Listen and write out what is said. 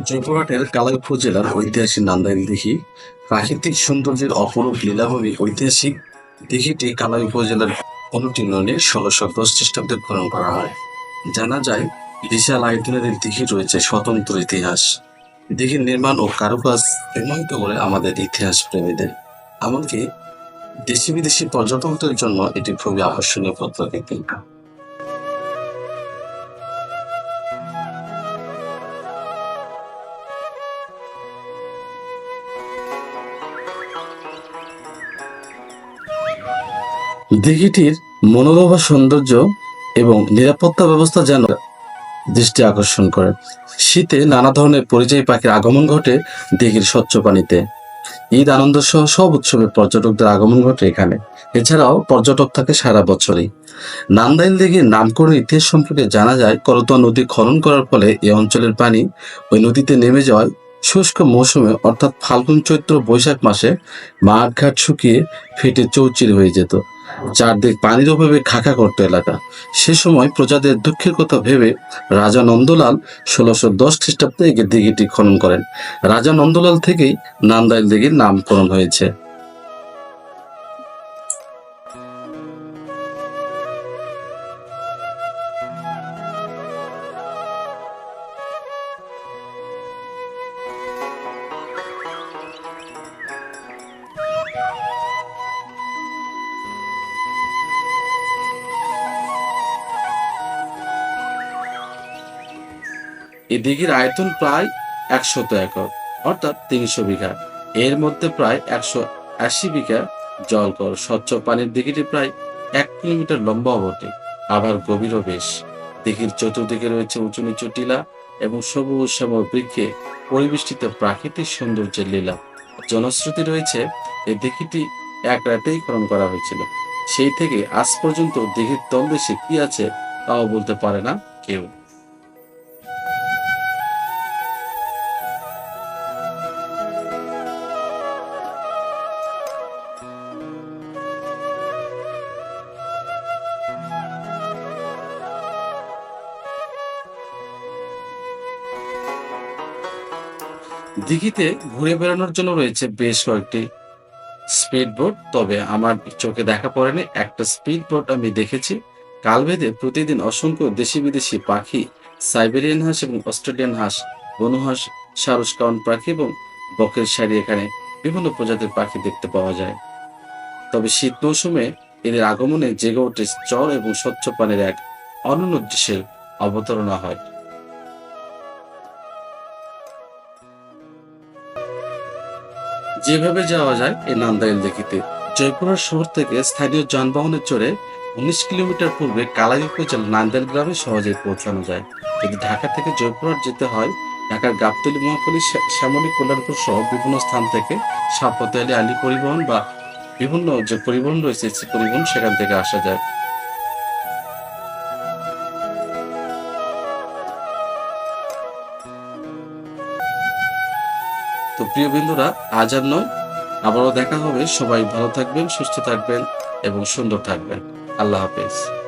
জয়পুরহাটের কালাই উপজেলার ঐতিহাসিক নান্দাইল দিঘি। প্রাকৃতিক সৌন্দর্যের অপরূপ লীলাভূমি ঐতিহাসিক দিঘিটি কালাই উপজেলার অনুটিননে ষোলোশো দশ খ্রিস্টাব্দে খনন করা হয়। জানা যায়, বিশাল আয়তনের দিঘি রয়েছে স্বতন্ত্র ইতিহাস। দিঘির নির্মাণ ও কারুকাজ প্রমাণিত করে আমাদের ইতিহাস প্রেমীদের। এমনকি দেশি বিদেশি পর্যটকদের জন্য এটি খুবই আকর্ষণীয় প্রত্নক্ষেত্র দিঘিটির মনোরমা সৌন্দর্য এবং নিরাপত্তা ব্যবস্থা যেন দৃষ্টি আকর্ষণ করে। শীতে নানা ধরনের পরিযায়ী পাখির আগমন ঘটে দিঘির স্বচ্ছ পানিতে। ঈদ আনন্দ সহ সব উৎসবে পর্যটকদের আগমন ঘটে এখানে। এছাড়াও পর্যটক থাকে সারা বছরই। নান্দাইল দিঘির নামকরণ ইতিহাস সম্পর্কে জানা যায়, করতোয়া নদী খনন করার ফলে এই অঞ্চলের পানি ওই নদীতে নেমে যাওয়ায় শুষ্ক মৌসুমে, অর্থাৎ ফাল্গুন চৈত্র বৈশাখ মাসে মাঠঘাট শুকিয়ে ফেটে চৌচির হয়ে যেত। চারদিক পানির অভাবে খাঁকা করতো এলাকা। সে সময় প্রজাদের দুঃখের কথা ভেবে রাজা নন্দলাল ষোলোশো দশ খ্রিস্টাব্দে একে দিঘিটি খনন করেন। রাজা নন্দলাল থেকেই নান্দাইল দিঘির নামকরণ হয়েছে। এই দিঘির আয়তন প্রায় একশত একর, অর্থাৎ তিনশো বিঘা। এর মধ্যে প্রায় একশো আশি বিঘা জলকর, স্বচ্ছ পানির দিঘিটি প্রায় এক কিলোমিটার লম্বা বটে, আবার গভীরও বেশ। দিঘির চতুর্দিকে রয়েছে উঁচু নিচু টিলা এবং সবুজ শ্যামল বৃক্ষে পরিবেষ্টিত প্রাকৃতিক সৌন্দর্যের লীলা। জনশ্রুতি রয়েছে এই দিঘিটি এক রাতেই খনন করা হয়েছিল। সেই থেকে আজ পর্যন্ত দিঘির তলদেশে কি আছে তাও বলতে পারে না কেউ। দিঘিতে ঘুরে বেড়ানোর জন্য রয়েছে বেশ কয়েকটি স্পিড বোট তবে আমার চোখে দেখা পড়েনি একটা স্পিড বোট আমি দেখেছি। কালভেদে প্রতিদিন অসংখ্য দেশি বিদেশি পাখি, সাইবেরিয়ান হাঁস এবং অস্ট্রেলিয়ান হাঁস বনহাঁস সারস কাউন পাখি এবং বকের শাড়ি এখানে বিভিন্ন প্রজাতির পাখি দেখতে পাওয়া যায়। তবে শীত মৌসুমে এদের আগমনে জেগে ওঠে চর এবং স্বচ্ছ পানির এক অনন্য দৃশ্যের অবতারণা হয়। যেভাবে যাওয়া যায় এই নান্দাইল দেখিতে। জয়পুরের শহর থেকে স্থানীয় যানবাহনে চড়ে উনিশ কিলোমিটার পূর্বে কালাই উপজেলা নান্দাইল গ্রামে সহজেই পৌঁছানো যায়। যদি ঢাকা থেকে জয়পুরহাট যেতে হয়, ঢাকার গাবতলি মহাপলি শ্যামলী কল্যাণপুর সহ বিভিন্ন স্থান থেকে সাপতালি আলী পরিবহন বা বিভিন্ন যে পরিবহন রয়েছে পরিবহন সেখান থেকে আসা যায়। তো প্রিয় বিন্দুরা আজ আর নয়। আবারও দেখা হবে। সবাই ভালো থাকবেন, সুস্থ থাকবেন এবং সুন্দর থাকবেন। আল্লাহ হাফেজ।